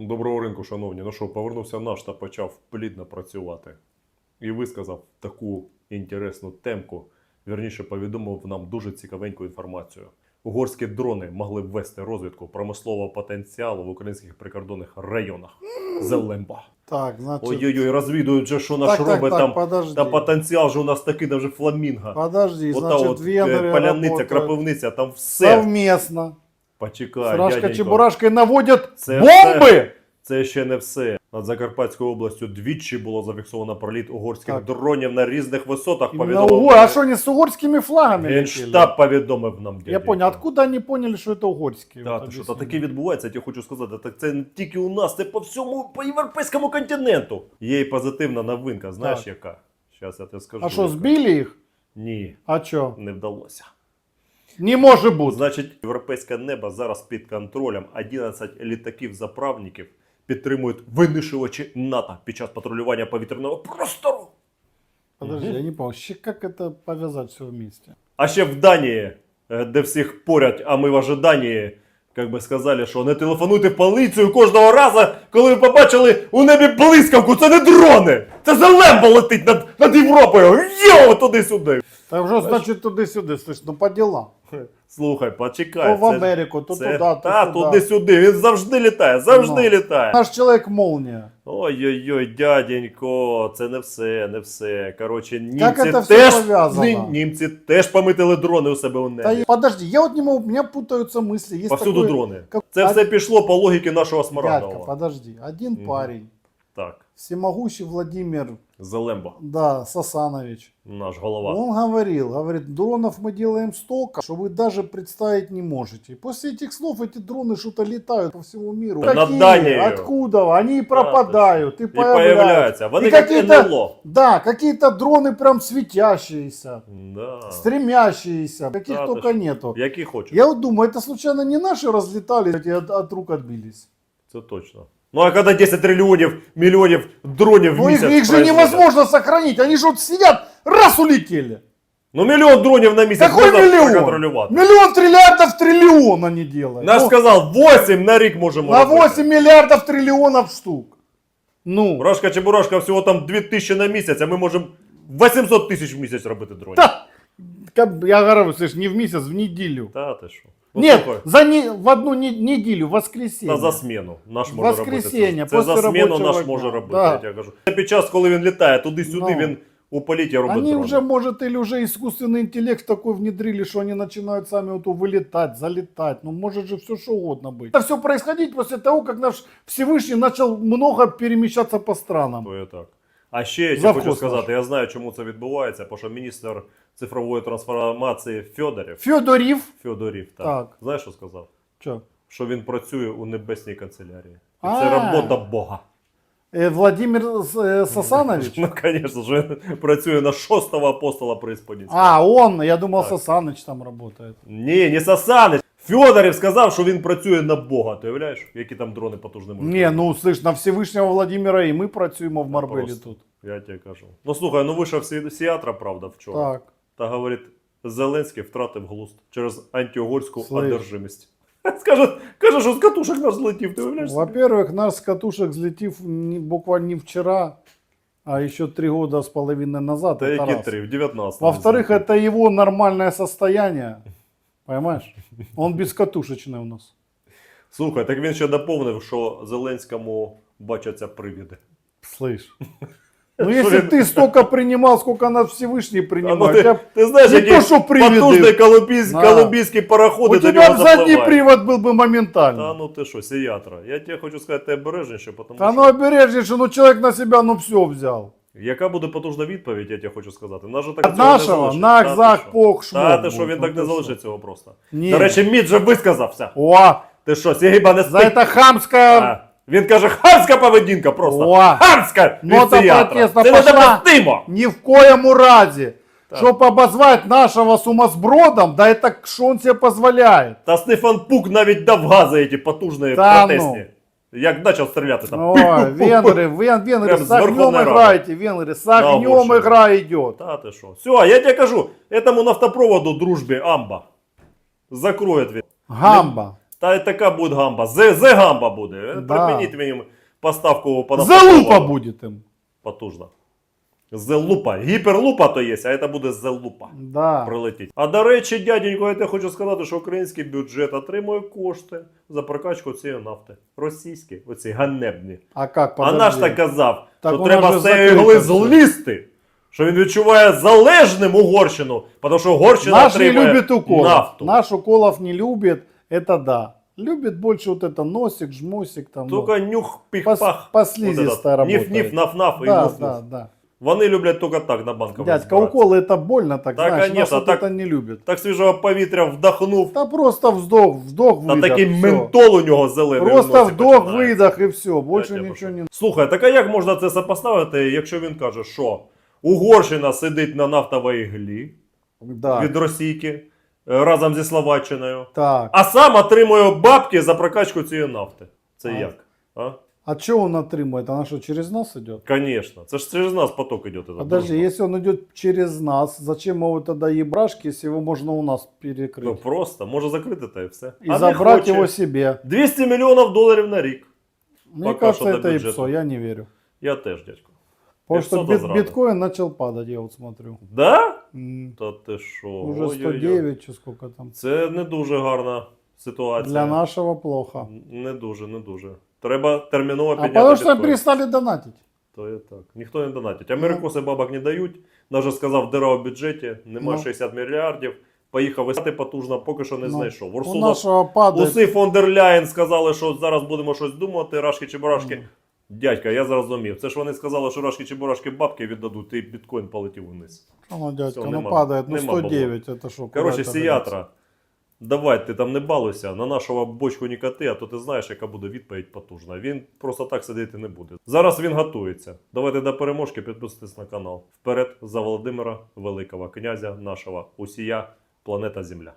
Доброго ринку, шановні. Ну що, повернувся наш та почав плідно працювати. І висказав таку інтересну темку. Вірніше повідомив нам дуже цікавеньку інформацію. Угорські дрони могли ввести розвідку промислового потенціалу в українських прикордонних районах. Зелемба. Так, значит... Ой-ой-ой, розвідують же, що наш так, робить так, там. подожди. Та потенціал же у нас такий, даже фламінго. Подожди, Ота значит, от е, венгры паляниця, работают крапивниця, там все. совместно. Почекай, С Рашка дяденько. Чебурашкой наводят Це бомбы! Це ще не все. Над Закарпатською областю двічі було зафіксовано проліт угорських Так. дронів на різних висотах. Именно Повідомив Угор- А что они с угорскими флагами летели? Генштаб повідомив нам. Я дяденько. понял, откуда они поняли, что это угорские? Та, Вот ти що, объясни. та таке відбувається, я тебе хочу сказати. Так це не тільки у нас, це по всьому по європейському континенту. Є і позитивна новинка, знаєш Так. яка? Зараз я тебе скажу. А что, яка. сбили их? Ні, А что? не вдалося. Не может быть. Значить, європейське небо зараз під контролем. 11 літаків-заправників підтримують винищувачі НАТО під час патрулювання повітряного простору. Подожди, я не понял, щи- как это повязать все вместе? А ще в Данії, е, де всіх поряд, а ми в ожиданні, як би сказали, що не телефонуйте в поліцію кожного разу, коли ви побачили у небі блискавку. Це не дрони! Це зелемба летить над, над Європою! Йо, туди-сюди! Так уже, значит, туда-сюда, слышь, ну по делам. Слухай, почекай. То в Америку, то туда, то Та, сюда. туди-сюди. Він завжди літає, завжди Ну. літає. Наш человек молния. Ой-ой-ой, дяденько, це не все, не все. Коротше, німці Як це все теж, пов'язано? ні- німці теж помітили дрони у себе у Да небі. я- подожди, я вот не могу, у меня путаются мысли. Есть Повсюду такой- дрони. как- Це все пішло по логіки нашого Дядька, подожди. Один Мгм. парень, Так, всемогущий Владимир, Зелембо, да, Сасанович, наш голова. он говорил, говорит, дронов мы делаем столько, что вы даже представить не можете. И после этих слов эти дроны что-то летают по всему миру. Да над Какие? Данией. Откуда? Они и пропадают, и, І появляются. появляються. Вони І як какие-то- НЛО. Да, какие-то дроны прям светящиеся, Да. стремящиеся, каких Да, ты только что. нету. Які хочуть. Я вот думаю, это случайно не наши разлетали и от, от рук отбились? Це точно. Ну а коли 10 трильйонів, мільйонів дронів в Ну их, місяць их же невозможно сохранить, они же вот сидят, раз улетели. Ну мільйон дронів на місяць Какой можна миллион? проконтролювати. Миллион триллиардов триллион они делают. Наш Ну, сказав, 8 на рік можемо на робити. 8 миллиардов триллионов штук. Ну, Рашка Чебурашка всього там 2000 на місяць, а ми можемо 800 тисяч в місяць робити дронів. Та, как, я говорю, слышь, не в месяц, в неделю. Та ти що? Ну, Нет, слухай, за не, в одну не- неделю, в воскресенье. Та за зміну. Наш може Воскресіння, робити. Це, це за після зміну робочого наш дня. може робити, Да. я тебе кажу. Це Під час, коли він літає туди-сюди, Ну. він у політі робить Они дрони. уже, может, или уже искусственный интеллект такой внедрили, что они начинают сами вот вылетать, залетать. Ну, может же все что угодно быть. Это все происходить после того, как наш Всевышний начал много перемещаться по странам. То є так. А ще я тебе Завхоз хочу наш. сказати, я знаю, чому це відбувається, тому що міністр цифрової трансформації Федорів, Федорив. Федорів, так. Так. знаєш, що сказав? Что? Що він працює у небесній канцелярії. І А. це робота Бога. Э, Владимир э, Сасанович? Ну, звісно ж, він працює на шостого апостола преисподнінського. А, он, я думал, Так. Сасаныч там работает. Ні, не Сасанич. Федорів сказав, що він працює на Бога. Ти уявляєш, які там дрони потужні можуть Не, бути? ну, слышь, на Всевышнего Владимира и мы працюємо в Марбелі просто. тут. Я тебе кажу. Ну слухай, ну вийшов Сі- Сіатра, правда, вчора. Так. Та говорить, Зеленський втратив глузд через антиугорську Слышь. одержимість. Скаже, каже, що з катушок наш злетів, ти уявляєш? собі? Во-первых, наш с катушек взлетив не- буквально не вчера, а еще три года с половиной назад. Та это які раз. три, в 19 Во-вторых, это его нормальное состояние. Понимаешь? Он бескатушечный у нас. Слухай, так він ще доповнив, що Зеленському бачаться привіди. Слышь. Ну, если Что ты столько принимал, сколько нас Всевышний А ну, принимает, ти, я- ти знаєш, не які то, що привіди. потужні колумбійські, Да. колумбійські пароходи у до тебя нього б задний запливають. привод был бы Та моментально. ну ти що, сіятра. Я тебе хочу сказати, ти обережніше, тому Да що... ну обережнейше, ну человек на себя ну все взял. Яка буде потужна відповідь, я тебе хочу сказати. Нас же так От цього нашого залишить. на пох шмок Та ти що, він ну так не залишить цього просто. Ні. До речі, Мід же висказався. О, Ти що, Сігіба не за спить? это хамское... А, Він каже, хамська поведінка просто. О. Хамська від Нота сіятра. протесту Це пошла. недопустимо. Ни в коем разе. Так. Чтоб обозвать нашего сумасбродом, да это что он себе позволяет? Та Стефан Пук навіть дав гази ці потужні Та протестні. Як почав стріляти там. Ой, венгры, вен, венгры, Прям с с огнем Верховной Рады. играете, венгры, с огнем обочине. игра идет. Та ти що. Все, я тебе кажу, этому нафтопроводу дружбі Амба. Закроет він. Гамба. Та й така буде гамба. Зе, зе гамба буде. Да. Припиніть мені поставку по Залупа будет им. Потужна. Зелупа. Гіперлупа то є, а це буде зелупа. Да. Прилетіть. А до речі, дяденько, я тебе хочу сказати, що український бюджет отримує кошти за прокачку цієї нафти. Російські, оці ганебні. А как, А наш так казав, Так що треба з цієї закрита злізти. Що він відчуває залежним Угорщину, тому що Угорщина Наш не отримує любит уколов. нафту. Наш уколов не любит, это да. Любит больше вот это носик, жмусик там. ну, Тільки нюх пос- піх-пах. послизистая работает. Ніф-ніф, наф-наф і Да, нуф-нуф. да, да. Вони люблять тільки так на банкових Дядька, збиратися. уколы это больно, так, Да, знаешь, конечно, нас вот так- это не любит. Так свіжого повітря вдохнув, Да просто вздох, вдох, та выдох. такий всё. ментол у нього зелений. в Просто носі вдох, починається. выдох и все. Больше Я тебе ничего прошу. не Слухай, так а як можна це сопоставити, якщо він каже, що Угорщина сидить на нафтовій іглі Да. від Російки е, разом зі Словаччиною, Так. а сам отримує бабки за прокачку цієї нафти. Це А. як? А? А что он отримует? Она что, через нас идет? Конечно. Це ж через нас поток йде. этот, Подожди, дружба. если он идет через нас, зачем его тогда ебрашки, если его можно у нас перекрыть? Ну просто, може закрити та і все. и А не забрать хоче. его себе. 200 мільйонів доларів на рік. Мне Пока кажется, что до это бюджета. ипсо, я не верю. Я теж, дядько. Потому что 500 бит- зразу. биткоин начал падать, я вот смотрю. Да? М, Та ти що? Уже Ой-ой-ой. 109, что сколько там. Це не дуже гарна ситуація. Для нашего плохо. Не дуже, не дуже. Треба терміново А підняти потому что біткоін. перестали донатить. То є так. Ніхто не донатить. Америкоси бабок не дають. Навіть сказав, дира в бюджеті, немає Ну. 60 мільярдів. Поїхав висати потужно, поки що не Ну, знайшов. У Урсула, нашего падает. уси фон дер Ляєн сказали, що зараз будемо щось думати, рашки чи барашки. Мгм. Дядька, я зрозумів. Це ж вони сказали, що рашки чи барашки бабки віддадуть, і біткоін полетів вниз. Ну, дядька, Всё, ну нема- падает, ну нема 109, это что? куда Коротше, это сіятра. Давай, ти там не балуйся, на нашого бочку не кати, а то ти знаєш, яка буде відповідь потужна. Він просто так сидіти не буде. Зараз він готується. Давайте до переможки підписуйтесь на канал. Вперед за Володимира Великого, князя нашого, усія, планета Земля.